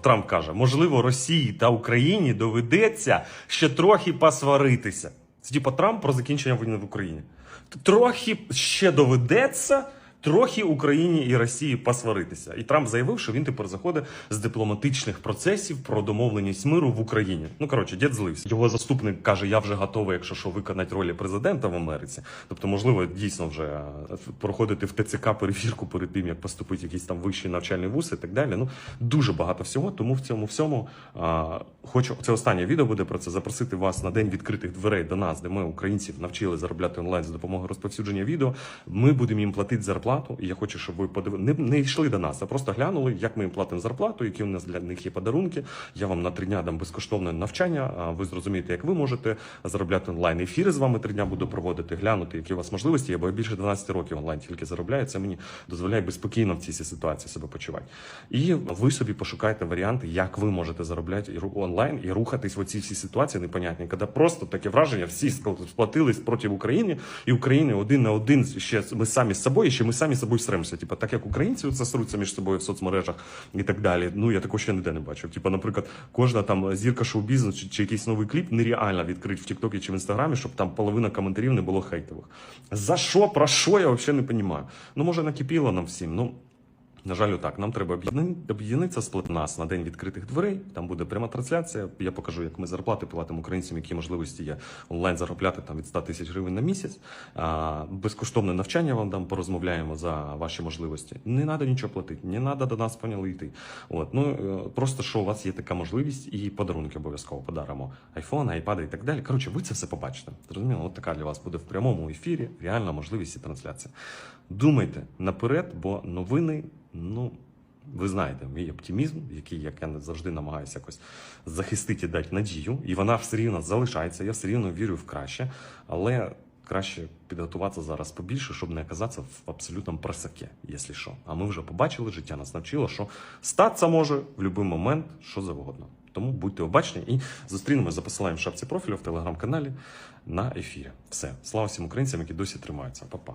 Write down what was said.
Трамп каже, можливо, Росії та Україні доведеться ще трохи посваритися. Це типа Трамп про закінчення війни в Україні. Трохи ще доведеться. Трохи Україні і Росії посваритися, і Трамп заявив, що він тепер заходить з дипломатичних процесів про домовленість миру в Україні. Ну коротше, дід злився. Його заступник каже: Я вже готовий, якщо що виконати ролі президента в Америці. Тобто, можливо, дійсно вже е, проходити в ТЦК перевірку перед тим, як поступити в якийсь там вищий навчальний вуз і так далі. Ну дуже багато всього. Тому в цьому всьому а, хочу це останнє відео буде про це запросити вас на день відкритих дверей до нас, де ми українців навчили заробляти онлайн за допомогою розповсюдження відео. Ми будемо їм платити зарплату. І я хочу, щоб ви подив... не, не йшли до нас, а просто глянули, як ми їм платимо зарплату, які у нас для них є подарунки. Я вам на три дня дам безкоштовне навчання. Ви зрозумієте, як ви можете заробляти онлайн. Ефіри з вами три дня буду проводити, глянути, які у вас можливості є, бо я більше 12 років онлайн тільки заробляю. Це мені дозволяє би спокійно в цій ситуації себе почувати. І ви собі пошукайте варіанти, як ви можете заробляти онлайн і рухатись в оці всі ситуації непонятні, коли просто таке враження, всі сплатились проти України, і України один на один ще ми самі з собою, ще ми самі з собою сремся. Типа, так як українці це сруться між собою в соцмережах і так далі. Ну я такого ще ніде не бачив. Типа, наприклад, кожна там зірка шоу-бізнесу чи, чи якийсь новий кліп нереально відкрити в Тіктокі чи в Інстаграмі, щоб там половина коментарів не було хейтових. За що, про що я взагалі не розумію. Ну може накипіло нам всім. Ну на жаль, так. Нам треба об'єднати- об'єднатися сплит нас на день відкритих дверей. Там буде пряма трансляція. Я покажу, як ми зарплати платимо українцям, які можливості є онлайн заробляти там від 100 тисяч гривень на місяць. Безкоштовне навчання вам дам, порозмовляємо за ваші можливості. Не треба нічого платити, не треба до нас поняли йти. От ну е, просто що у вас є така можливість, і подарунки обов'язково подаримо. Айфон, айпади і так далі. Коротше, ви це все побачите. Зрозуміло, от така для вас буде в прямому ефірі. Реальна можливість і трансляція. Думайте наперед, бо новини, ну. Ви знаєте, мій оптимізм, який як я завжди намагаюся якось захистити дати надію, і вона все рівно залишається. Я все рівно вірю в краще, але краще підготуватися зараз побільше, щоб не оказатися в абсолютному просаке, якщо що. А ми вже побачили, життя нас навчило, що статися може в будь-який момент, що завгодно. Тому будьте обачні і зустрінемось за посиланням в шапці профілю в телеграм-каналі на ефірі. Все, слава всім українцям, які досі тримаються. Па-па.